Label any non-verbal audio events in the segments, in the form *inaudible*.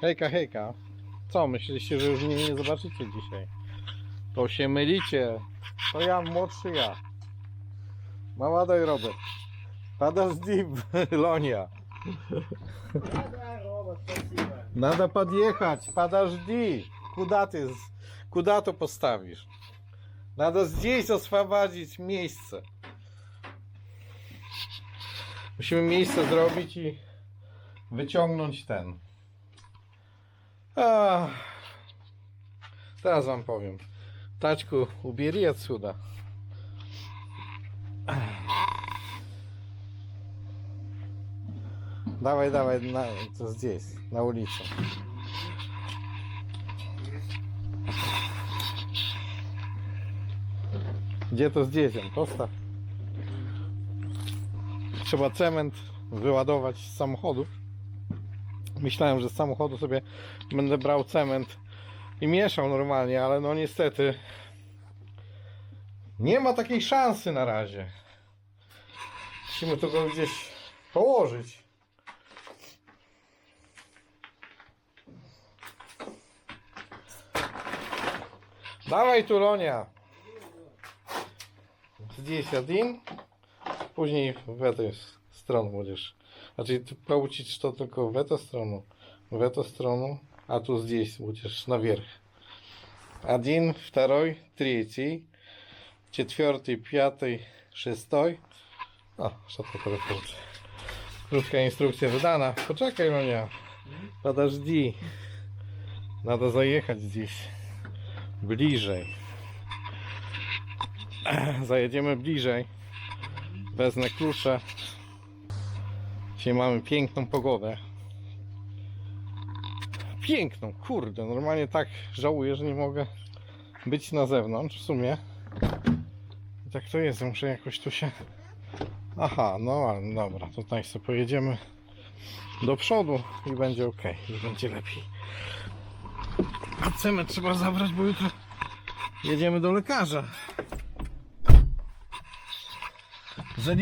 Hejka, hejka. Co, myślicie, że już mnie nie zobaczycie dzisiaj? To się mylicie. To ja, młodszy ja. Mała Robert. Pada z Deep *laughs* Lonia. Надо подъехать, подожди. Куда ты, с- куда ты поставишь? Надо здесь освободить miejsce. Musimy miejsce zrobić i wyciągnąć ten. Ach. Teraz wam powiem. Taczku, убери отсюда. Dawaj, dawaj, na, to здесь, na ulicę. Gdzie to zdjęcie? Postaw. Trzeba cement wyładować z samochodu. Myślałem, że z samochodu sobie będę brał cement i mieszał normalnie, ale no niestety nie ma takiej szansy na razie. Musimy to go gdzieś położyć. Dawaj tu Lonia. Здесь один, później w эту stronę будешь. Значит, ты получить что только в эту сторону, в эту сторону, а тут здесь будешь наверх. Один, второй, третий, четвертый, пятый, шестой. O, szatko teleportu. Krótka instrukcja wydana. Poczekaj, Lonia. Подожди. Надо заехать здесь. Bliżej. Zajedziemy bliżej. Wezmę klucze. Dzisiaj mamy piękną pogodę. Piękną, kurde. Normalnie tak żałuję, że nie mogę być na zewnątrz w sumie. Tak to jest, muszę jakoś tu się... Aha, no ale dobra, tutaj sobie pojedziemy do przodu i będzie ok, i będzie lepiej. A cement trzeba zabrać, bo jutro jedziemy do lekarza. Z.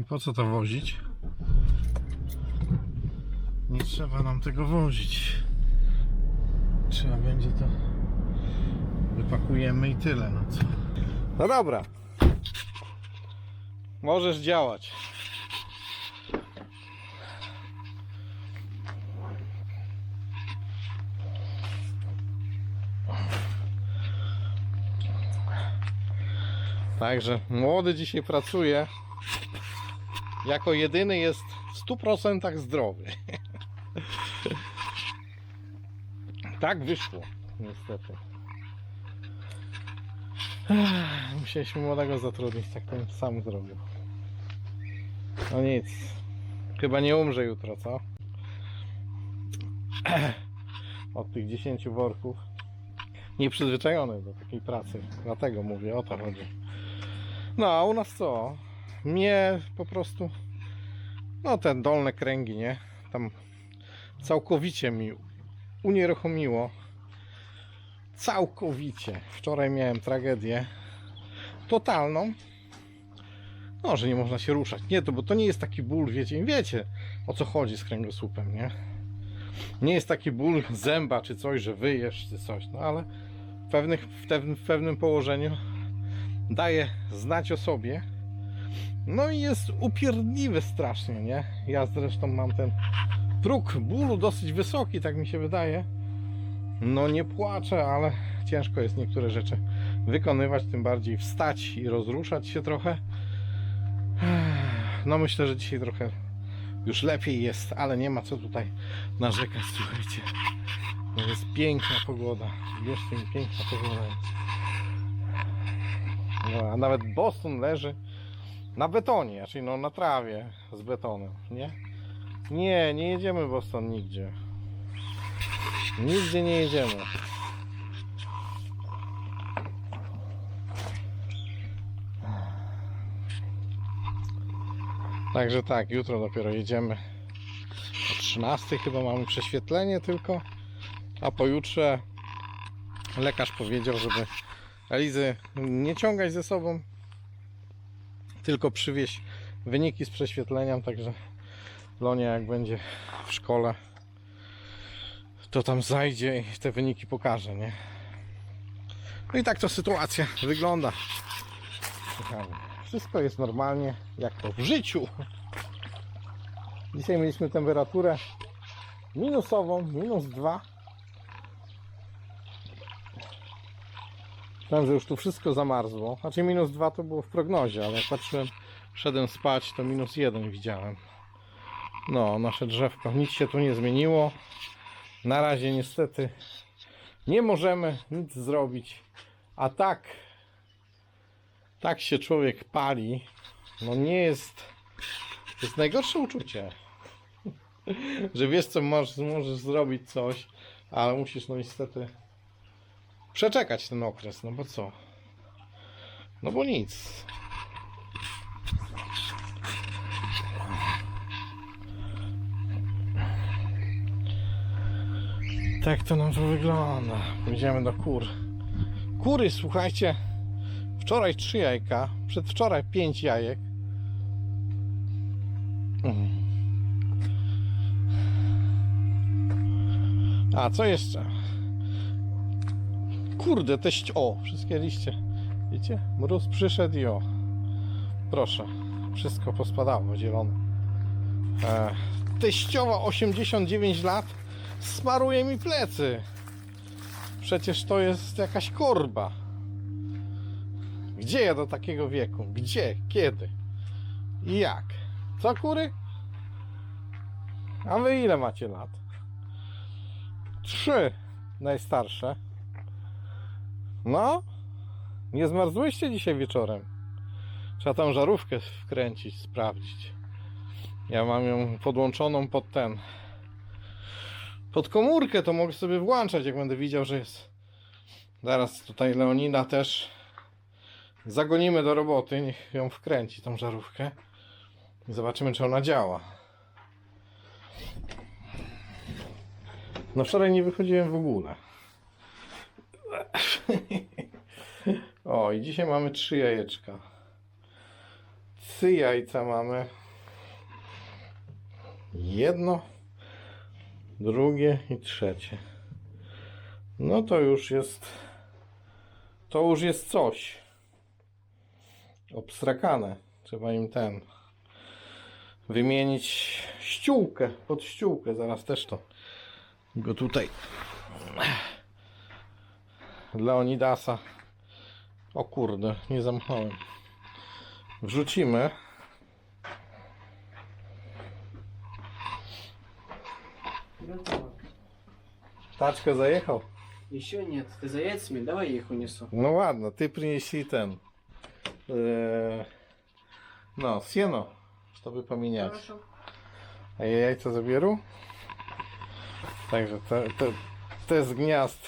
I po co to wozić? Nie trzeba nam tego wozić. Trzeba będzie to wypakujemy i tyle, no co. No dobra. Możesz działać. Także młody dzisiaj pracuje. Jako jedyny jest w 100% zdrowy. *laughs* tak wyszło, niestety. Musieliśmy młodego zatrudnić, tak ten sam zrobił. No nic. Chyba nie umrze jutro, co? Od tych 10 worków. Nieprzyzwyczajony do takiej pracy. Dlatego mówię, o to chodzi. No, a u nas co? Mnie po prostu. No, te dolne kręgi, nie? Tam całkowicie mi unieruchomiło. Całkowicie. Wczoraj miałem tragedię totalną. No, że nie można się ruszać. Nie, to bo to nie jest taki ból, wiecie, wiecie o co chodzi z kręgosłupem, nie? Nie jest taki ból zęba czy coś, że wyjesz czy coś, no ale w, pewnych, w, pewnym, w pewnym położeniu daje znać o sobie. No i jest upierdliwy strasznie, nie? Ja zresztą mam ten próg bólu dosyć wysoki, tak mi się wydaje. No nie płaczę, ale ciężko jest niektóre rzeczy wykonywać, tym bardziej wstać i rozruszać się trochę. No myślę, że dzisiaj trochę już lepiej jest, ale nie ma co tutaj narzekać, słuchajcie. No jest piękna pogoda. Wierzcie mi, piękna pogoda. No, a nawet Boston leży na betonie, czyli no na trawie z betonem, nie? Nie, nie jedziemy Boston nigdzie. Nigdzie nie jedziemy. Także tak, jutro dopiero jedziemy. O 13 chyba mamy prześwietlenie tylko. A pojutrze lekarz powiedział, żeby Elizy nie ciągać ze sobą, tylko przywieźć wyniki z prześwietleniem, także Lonia jak będzie w szkole, to tam zajdzie i te wyniki pokaże, nie? No i tak to sytuacja wygląda. Wszystko jest normalnie, jak to w życiu. Dzisiaj mieliśmy temperaturę minusową, minus 2. Myślałem, że już tu wszystko zamarzło. Znaczy minus 2 to było w prognozie, ale jak patrzyłem, szedłem spać, to minus 1 widziałem. No, nasze drzewko, nic się tu nie zmieniło. Na razie niestety nie możemy nic zrobić. A tak, tak się człowiek pali, no nie jest, to jest najgorsze uczucie. *laughs* Że wiesz co możesz, możesz zrobić coś, ale musisz no niestety przeczekać ten okres, no bo co? No bo nic. Tak to nam to wygląda. Pójdziemy do kur. Kury, słuchajcie, wczoraj trzy jajka, przedwczoraj pięć jajek. Mm. A co jeszcze? Kurde, teść. O, wszystkie liście. Widzicie? Mróz przyszedł i o. Proszę. Wszystko pospadało zielone. E, teściowa 89 lat smaruje mi plecy. Przecież to jest jakaś korba. Gdzie ja do takiego wieku? Gdzie? Kiedy? I jak? Co kury? A wy ile macie lat? Trzy najstarsze. No? Nie zmarzłyście dzisiaj wieczorem? Trzeba tam żarówkę wkręcić, sprawdzić. Ja mam ją podłączoną pod ten. Pod komórkę to mogę sobie włączać, jak będę widział, że jest. Zaraz tutaj Leonida też zagonimy do roboty. Niech ją wkręci, tą żarówkę. I zobaczymy, czy ona działa. No wczoraj nie wychodziłem w ogóle. O, i dzisiaj mamy trzy jajeczka. Trzy jajca mamy. Jedno, drugie i trzecie. No to już jest. To już jest coś. Obstrakane. Trzeba im ten. Wymienić ściółkę pod ściółkę. Zaraz też to go tutaj. Leonidasa. O kurde, nie zamknąłem. Wrzucimy. Готово. Taczkę zajechał. Еще нет. Ты за яйцами? Давай я их унесу. No ładno, ty przynieśli ten. Eee, no, sieno, żeby pomieniać. Хорошо. A ja jajca zabieru? Także te, te, te z gniazd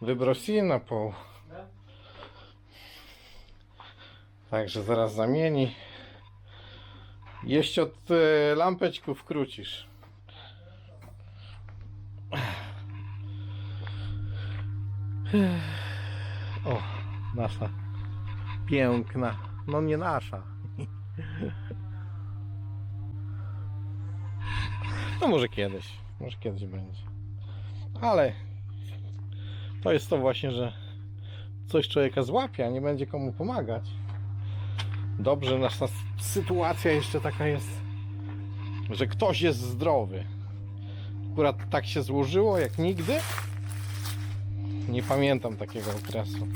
wybrosili na pół. Także zaraz zamieni. Jeszcze od e, lampeczków krócisz. O, nasza piękna. No nie nasza. No może kiedyś. Może kiedyś będzie. Ale to jest to właśnie, że coś człowieka złapie, a nie będzie komu pomagać. Dobrze, nasza sytuacja jeszcze taka jest, że ktoś jest zdrowy. Akurat tak się złożyło jak nigdy. Nie pamiętam takiego okresu.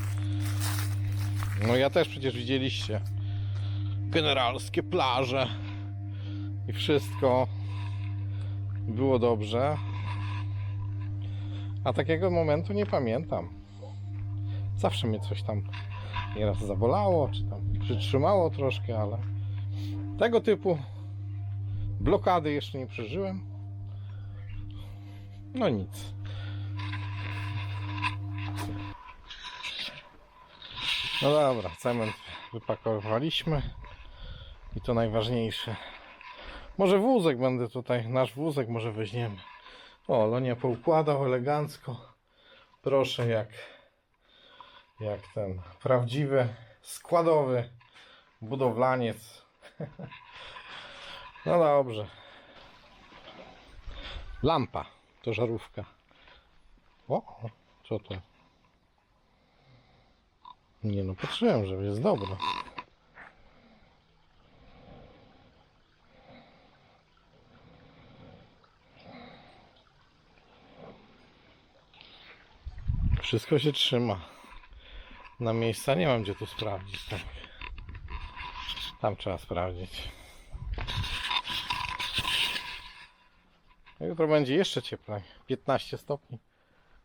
No ja też przecież widzieliście generalskie plaże i wszystko było dobrze. A takiego momentu nie pamiętam. Zawsze mnie coś tam nieraz zabolało, czy tam przytrzymało troszkę, ale tego typu blokady jeszcze nie przeżyłem. No nic. No dobra, cement wypakowaliśmy i to najważniejsze. Może wózek będę tutaj, nasz wózek może weźmiemy. O, Lonia poukładał elegancko. Proszę, jak jak ten prawdziwy, składowy budowlaniec. *laughs* No dobrze. Lampa. To żarówka. O, co to? Nie no, patrzyłem, że jest dobra. Wszystko się trzyma Na miejsca nie mam gdzie tu sprawdzić. Tak. Tam trzeba sprawdzić. A Jutro będzie jeszcze cieplej. 15 stopni.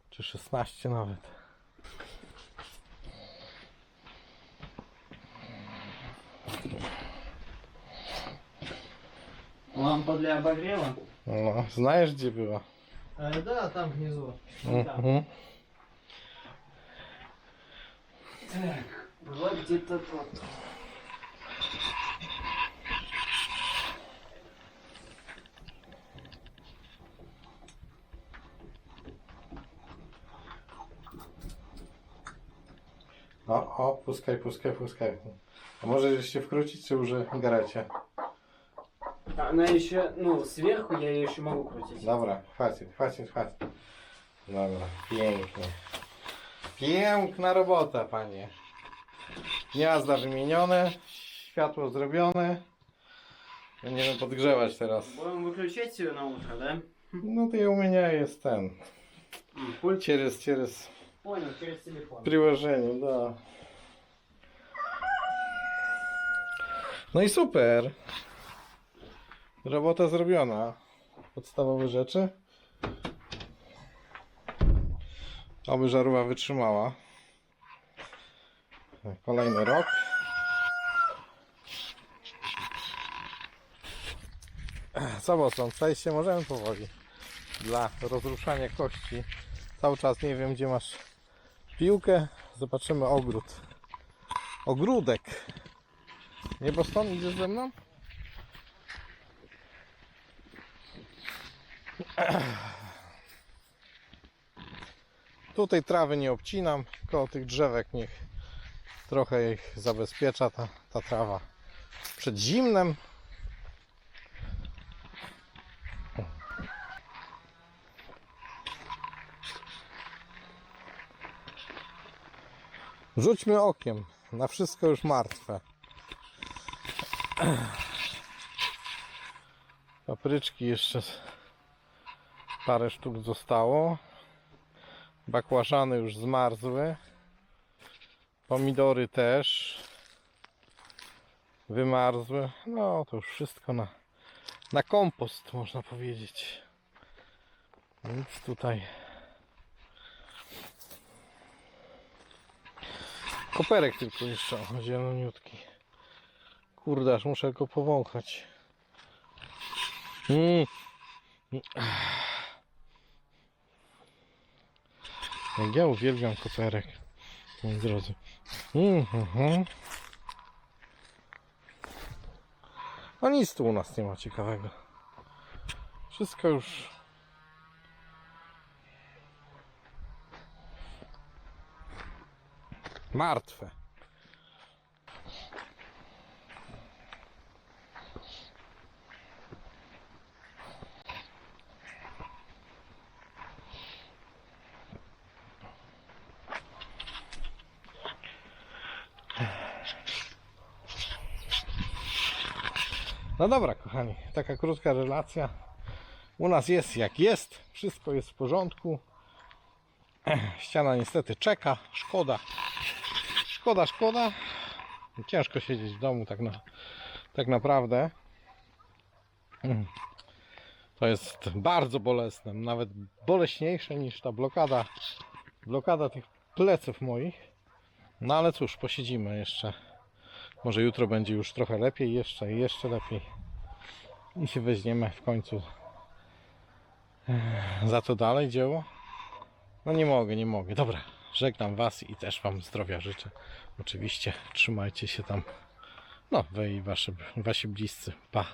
Czy 16 nawet. Лампа для обогрева? No, знаешь gdzie była? Э, да, там внизу. Mhm. Так, вот где-то тут. O, o, puskaj, puskaj, puskaj. A możesz jeszcze wkrócić, czy już garecie? Она еще, ну, сверху я ее еще могу крутить. Dobra, chwacit, chwacit, chwacit. Dobra, pięknie. Piękna robota, panie. Gniazda wymienione, światło zrobione. Będziemy podgrzewać teraz. Будем выключать ее на утро, да? No to i u mnie jest ten. М, Пульт. Через, через Понял, через телефон. приложение, да. No i super. Robota zrobiona. Podstawowe rzeczy. Oby żarówa wytrzymała. Kolejny rok. Mocno, przejść się możemy powoli. Dla rozruszania kości. Cały czas nie wiem gdzie masz piłkę. Zobaczymy ogród. Ogródek. Nie Boston, idziesz ze mną? Tutaj trawy nie obcinam, koło tych drzewek niech trochę ich zabezpiecza ta, ta trawa przed zimnem. Rzućmy okiem na wszystko już martwe. Papryczki jeszcze parę sztuk zostało. Bakłażany już zmarzły. Pomidory też wymarzły. No to już wszystko na, na kompost można powiedzieć. Nic tutaj. Koperek tylko jeszcze o, zieloniutki. Kurde, aż muszę go powąchać. Mm. Jak ja uwielbiam koperek, moi drodzy. No nic tu u nas nie ma ciekawego. Wszystko już martwe. No dobra, kochani, taka krótka relacja. U nas jest jak jest, wszystko jest w porządku. *clears throat* Ściana niestety czeka, szkoda. Szkoda, szkoda. Ciężko siedzieć w domu tak, na, tak naprawdę. *clears throat* To jest bardzo bolesne, nawet boleśniejsze niż ta blokada, blokada tych pleców moich. No ale cóż, posiedzimy jeszcze. Może jutro będzie już trochę lepiej, jeszcze i jeszcze lepiej. I się weźmiemy w końcu eh, za to dalej dzieło. No nie mogę, nie mogę. Dobra, żegnam Was i też Wam zdrowia życzę. Oczywiście trzymajcie się tam. No, Wy i wasze, Wasi bliscy. Pa.